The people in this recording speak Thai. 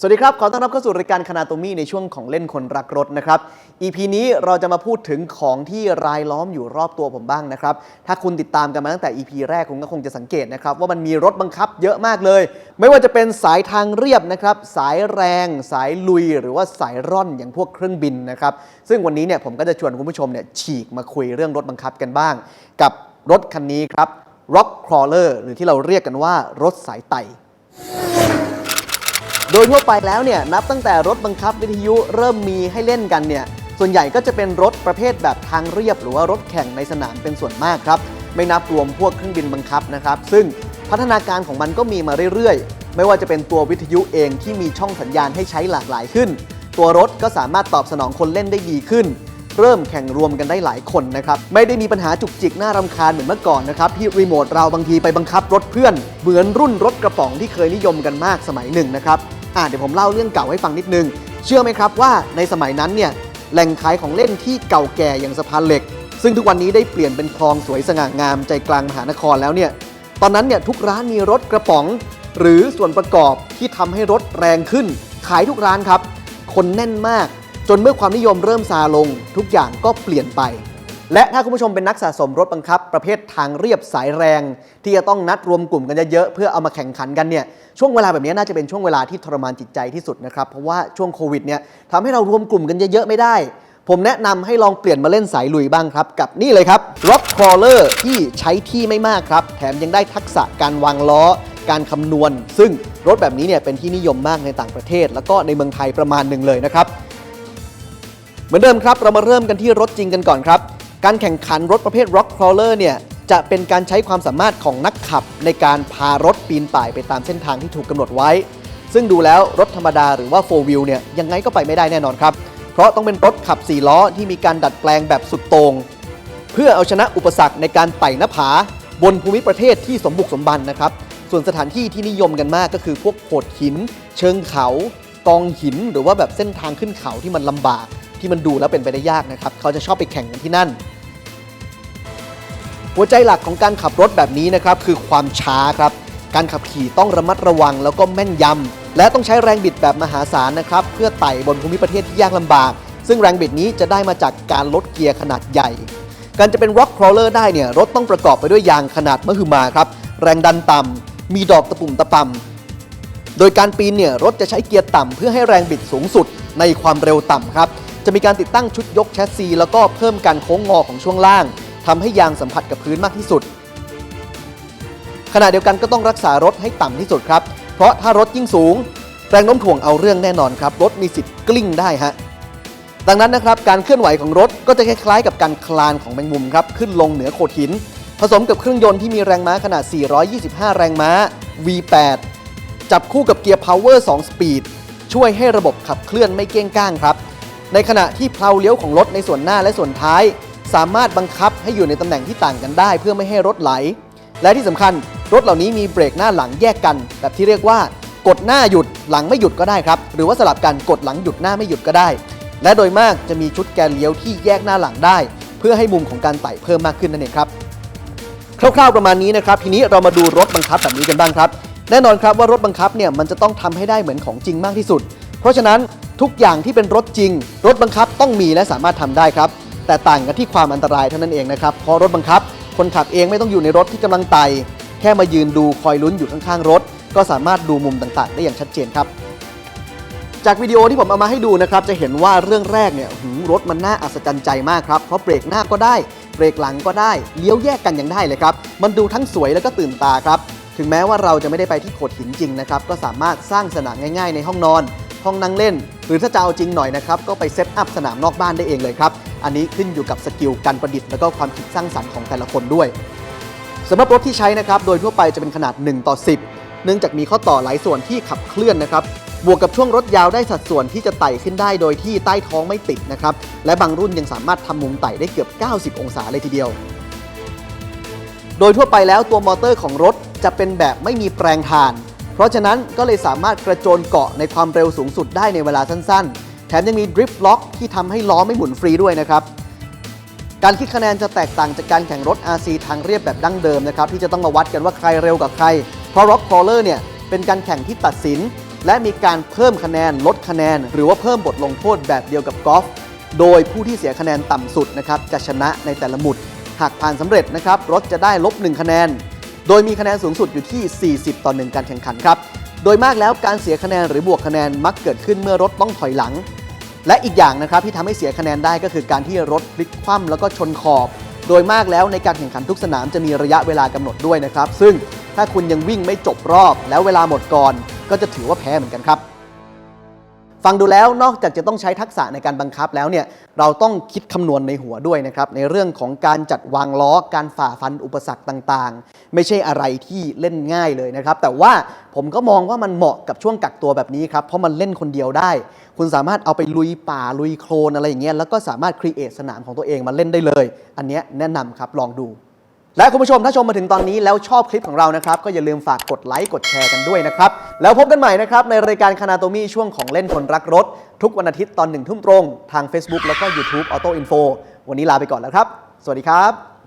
สวัสดีครับ ขอต้อนรับเข้าสู่รายการคณาโตมี่ในช่วงของเล่นคนรักรถนะครับ EP นี้เราจะมาพูดถึงของที่รายล้อมอยู่รอบตัวผมบ้างนะครับ ถ้าคุณติดตามกันมาตั้งแต่ EP แรกคุณก็คงจะสังเกตนะครับ ว่ามันมีรถบังคับเยอะมากเลย ไม่ว่าจะเป็นสายทางเรียบนะครับ สายแรง สายลุย หรือว่าสายร่อนอย่างพวกเครื่องบินนะครับ ซึ่งวันนี้เนี่ยผมก็จะชวนคุณผู้ชมเนี่ยฉีกมาคุยเรื่องรถบังคับกันบ้าง กับรถคันนี้ครับ Rock Crawler หรือที่เราเรียกกันว่ารถสายไต่ โดยทั่วไปแล้วเนี่ยนับตั้งแต่รถบังคับวิทยุเริ่มมีให้เล่นกันเนี่ยส่วนใหญ่ก็จะเป็นรถประเภทแบบทางเรียบ หรือว่ารถแข่งในสนามเป็นส่วนมากครับ ไม่นับรวมพวกเครื่องบินบังคับนะครับ ซึ่งพัฒนาการของมันก็มีมาเรื่อยๆ ไม่ว่าจะเป็นตัววิทยุเองที่มีช่องสัญญาณให้ใช้หลากหลายขึ้น ตัวรถก็สามารถตอบสนองคนเล่นได้ดีขึ้น เริ่มแข่งรวมกันได้หลายคนนะครับ ไม่ได้มีปัญหาจุกจิกน่ารำคาญเหมือนเมื่อก่อนนะครับที่รีโมทเราบางทีไปบังคับรถเพื่อน เหมือนรุ่นรถกระป๋องที่เคยนิยมกันมากสมัยหนึ่งนะครับ อ่าเดี๋ยวผมเล่าเรื่องเก่าให้ฟังนิดนึง เชื่อไหมครับว่าในสมัยนั้นเนี่ยแหล่งขายของเล่นที่เก่าแก่อย่างสะพานเหล็ก ซึ่งทุกวันนี้ได้เปลี่ยนเป็นคลองสวยสง่างามใจกลางมหานครแล้วเนี่ยตอนนั้นเนี่ยทุกร้านมีรถกระป๋อง หรือส่วนประกอบที่ทำให้รถแรงขึ้น ขายทุกร้านครับ คนแน่นมาก จนเมื่อความนิยมเริ่มซาลง ทุกอย่างก็เปลี่ยนไป และถ้าคุณผู้ชมเป็นนักสะสมรถบังคับ ประเภททางเรียบสายแรง ที่จะต้องนัดรวมกลุ่มกันเยอะๆเพื่อเอามาแข่งขันกันเนี่ยช่วงเวลาแบบนี้น่าจะเป็นช่วงเวลาที่ทรมานจิตใจที่สุดนะครับเพราะว่าช่วงโควิดเนี่ยทำให้เรารวมกลุ่มกันเยอะๆไม่ได้ ผมแนะนำให้ลองเปลี่ยนมาเล่นสายลุยบ้างครับ กับนี่เลยครับ Rock Crawler ที่ใช้ที่ไม่มากครับ แถมยังได้ทักษะการวางล้อ การคำนวณ ซึ่งรถแบบนี้เนี่ยเป็นที่นิยมมากในต่างประเทศ แล้วก็ในเมืองไทยประมาณหนึ่งเลยนะครับเหมือนเดิมครับเรามาเริ่มกันที่รถจริงกันก่อนครับ การแข่งขันรถประเภท Rock Crawler เนี่ยจะเป็นการใช้ความสามารถของนักขับในการพารถปีนป่ายไปตามเส้นทางที่ถูกกำหนดไว้ ซึ่งดูแล้วรถธรรมดาหรือว่า 4 wheel เนี่ยยังไงก็ไปไม่ได้แน่นอนครับ เพราะต้องเป็นรถขับ 4 ล้อที่มีการดัดแปลงแบบสุดโตง่งเพื่อเอาชนะอุปสรรคในการไต่หน้าผา บนภูมิประเทศที่สมบุกสมบันนะครับ ส่วนสถานที่ที่นิยมกันมากก็คือพวกโขดหิน เชิงเขา กองหิน หรือว่าแบบเส้นทางขึ้นเขาที่มันลำบาก ที่มันดูแล้วเป็นไปได้ยากนะครับ เขาจะชอบไปแข่งกันที่นั่น หัวใจหลักของการขับรถแบบนี้นะครับคือความช้าครับ การขับขี่ต้องระมัดระวังแล้วก็แม่นยำและต้องใช้แรงบิดแบบมหาศาลนะครับเพื่อไต่บนภูมิประเทศที่ยากลำบาก ซึ่งแรงบิดนี้จะได้มาจากการลดเกียร์ขนาดใหญ่ การจะเป็น rock crawler ได้เนี่ยรถต้องประกอบไปด้วยยางขนาดมหึมาครับแรงดันต่ำมีดอกตะปุ่มตะปำโดยการปีนเนี่ยรถจะใช้เกียร์ต่ำเพื่อให้แรงบิดสูงสุดในความเร็วต่ำครับ จะมีการติดตั้งชุดยกแชสซี แล้วก็เพิ่มการโค้งงอของช่วงล่างทำให้ยางสัมผัสกับพื้นมากที่สุด ขณะเดียวกันก็ต้องรักษารถให้ต่ำที่สุดครับ เพราะถ้ารถยิ่งสูง แรงโน้มถ่วงเอาเรื่องแน่นอนครับ รถมีสิทธิ์กลิ้งได้ฮะดังนั้นนะครับการเคลื่อนไหวของรถก็จะคล้ายๆ กับการคลานของแมงมุมครับขึ้นลงเหนือโขดหิน ผสมกับเครื่องยนต์ที่มีแรงม้าขนาด 425 แรงม้า V8 จับคู่กับเกียร์ Power 2 Speed ช่วยให้ระบบขับเคลื่อนไม่เก้งก้างครับ ในขณะที่เพลาเลี้ยวของรถในส่วนหน้าและส่วนท้าย สามารถบังคับให้อยู่ในตำแหน่งที่ต่างกันได้ เพื่อไม่ให้รถไหล และที่สำคัญรถเหล่านี้มีเบรกหน้าหลังแยกกัน แบบที่เรียกว่า กดหน้าหยุดหลังไม่หยุดก็ได้ครับ หรือว่าสลับกันกดหลังหยุดหน้าไม่หยุดก็ได้ และโดยมากจะมีชุดแกนเลี้ยวที่แยกหน้าหลังได้ เพื่อให้มุมของการไต่เพิ่มมากขึ้นนั่นเองครับคร่าวๆประมาณนี้นะครับทีนี้เรามาดูรถบังคับแบบนี้กันบ้างครับ แน่นอนครับว่ารถบังคับเนี่ยมันจะต้องทำให้ได้เหมือนของจริงมากที่สุด เพราะฉะนั้น ทุกอย่างที่เป็นรถจริง รถบังคับต้องมีและสามารถทำได้ครับ แต่ต่างกันที่ความอันตรายเท่านั้นเองนะครับ เพราะรถบังคับ คนขับเองไม่ต้องอยู่ในรถที่กำลังไต่แค่มายืนดูคอยลุ้นอยู่ข้างๆรถ ก็สามารถดูมุมต่างๆ ได้อย่างชัดเจนครับ จากวิดีโอที่ผมเอามาให้ดูนะครับ จะเห็นว่าเรื่องแรกเนี่ยหือรถมันน่าอัศจรรย์ใจมากครับเพราะเบรกหน้าก็ได้เบรกหลังก็ได้เลี้ยวแยกกันยังได้เลยครับมันดูทั้งสวยแล้วก็ตื่นตาครับถึงแม้ว่าเราจะไม่ได้ไปที่โขดหินจริงนะครับก็สามารถสร้างสนามง่าย ๆ ในห้องนอน ห้องนั่งเล่น หรือถ้าจะเอาจริงหน่อยนะครับก็ไปเซตอัพสนามนอกบ้านได้เองเลยครับ อันนี้ขึ้นอยู่กับสกิลการประดิษฐ์แล้วก็ความคิดสร้างสรรค์ของแต่ละคนด้วยสำหรับรถที่ใช้นะครับโดยทั่วไปจะเป็นขนาด 1 ต่อ 10 เนื่องจากมีข้อต่อหลายส่วนที่ขับเคลื่อนนะครับบวกกับช่วงรถยาวได้สัดส่วนที่จะไต่ขึ้นได้โดยที่ใต้ท้องไม่ติดนะครับและบางรุ่นยังสามารถทำมุมไต่ได้เกือบ 90 องศาเลยทีเดียว โดยทั่วไปแล้วตัวมอเตอร์ของรถจะเป็นแบบไม่มีแปลงถ่าน เพราะฉะนั้นก็เลยสามารถกระโจนเกาะในความเร็วสูงสุดได้ในเวลาสั้นๆ แถมยังมีดริฟต์ล็อกที่ทำให้ล้อไม่หมุนฟรีด้วยนะครับ การคิดคะแนนจะแตกต่างจากการแข่งรถ RC ทางเรียบแบบดั้งเดิมนะครับที่จะต้องมาวัดกันว่าใครเร็วกับใคร เพราะ Rock Crawler เนี่ยเป็นการแข่งที่ตัดสิน และมีการเพิ่มคะแนนลดคะแนน หรือว่าเพิ่มบทลงโทษแบบเดียวกับกอล์ฟโดยผู้ที่เสียคะแนนต่ำสุดนะครับจะชนะในแต่ละหมุด หากผ่านสำเร็จนะครับรถจะได้ลบ1คะแนน โดยมีคะแนนสูงสุดอยู่ที่ 40 ต่อ 1 การแข่งขันครับ โดยมากแล้วการเสียคะแนนหรือบวกคะแนนมักเกิดขึ้นเมื่อรถต้องถอยหลัง และอีกอย่างนะครับที่ทำให้เสียคะแนนได้ก็คือการที่รถพลิกคว่ำแล้วก็ชนขอบ โดยมากแล้วในการแข่งขันทุกสนามจะมีระยะเวลากำหนดด้วยนะครับ ซึ่งถ้าคุณยังวิ่งไม่จบรอบ แล้วเวลาหมดก่อน ก็จะถือว่าแพ้เหมือนกันครับ ฟังดูแล้วนอกจากจะต้องใช้ทักษะในการบังคับแล้วเนี่ยเราต้องคิดคำนวณในหัวด้วยนะครับในเรื่องของการจัดวางล้อการฝ่าฟันอุปสรรคต่างๆ ไม่ใช่อะไรที่เล่นง่ายเลยนะครับ แต่ว่าผมก็มองว่ามันเหมาะกับช่วงกักตัวแบบนี้ครับเพราะมันเล่นคนเดียวได้ คุณสามารถเอาไปลุยป่าลุยโคลนอะไรอย่างเงี้ยแล้วก็สามารถครีเอทสนามของตัวเองมาเล่นได้เลย อันเนี้ยแนะนำครับลองดู และคุณผู้ชมถ้าชมมาถึงตอนนี้แล้วชอบคลิปของเรานะครับ ก็อย่าลืมฝากกดไลค์กดแชร์กันด้วยนะครับ แล้วพบกันใหม่นะครับ ในรายการคานาโตมี่ช่วงของเล่นคนรักรถ ทุกวันอาทิตย์ตอนหนึ่งทุ่มตรง ทาง Facebook แล้วก็ YouTube Auto Info วันนี้ลาไปก่อนแล้วครับ สวัสดีครับ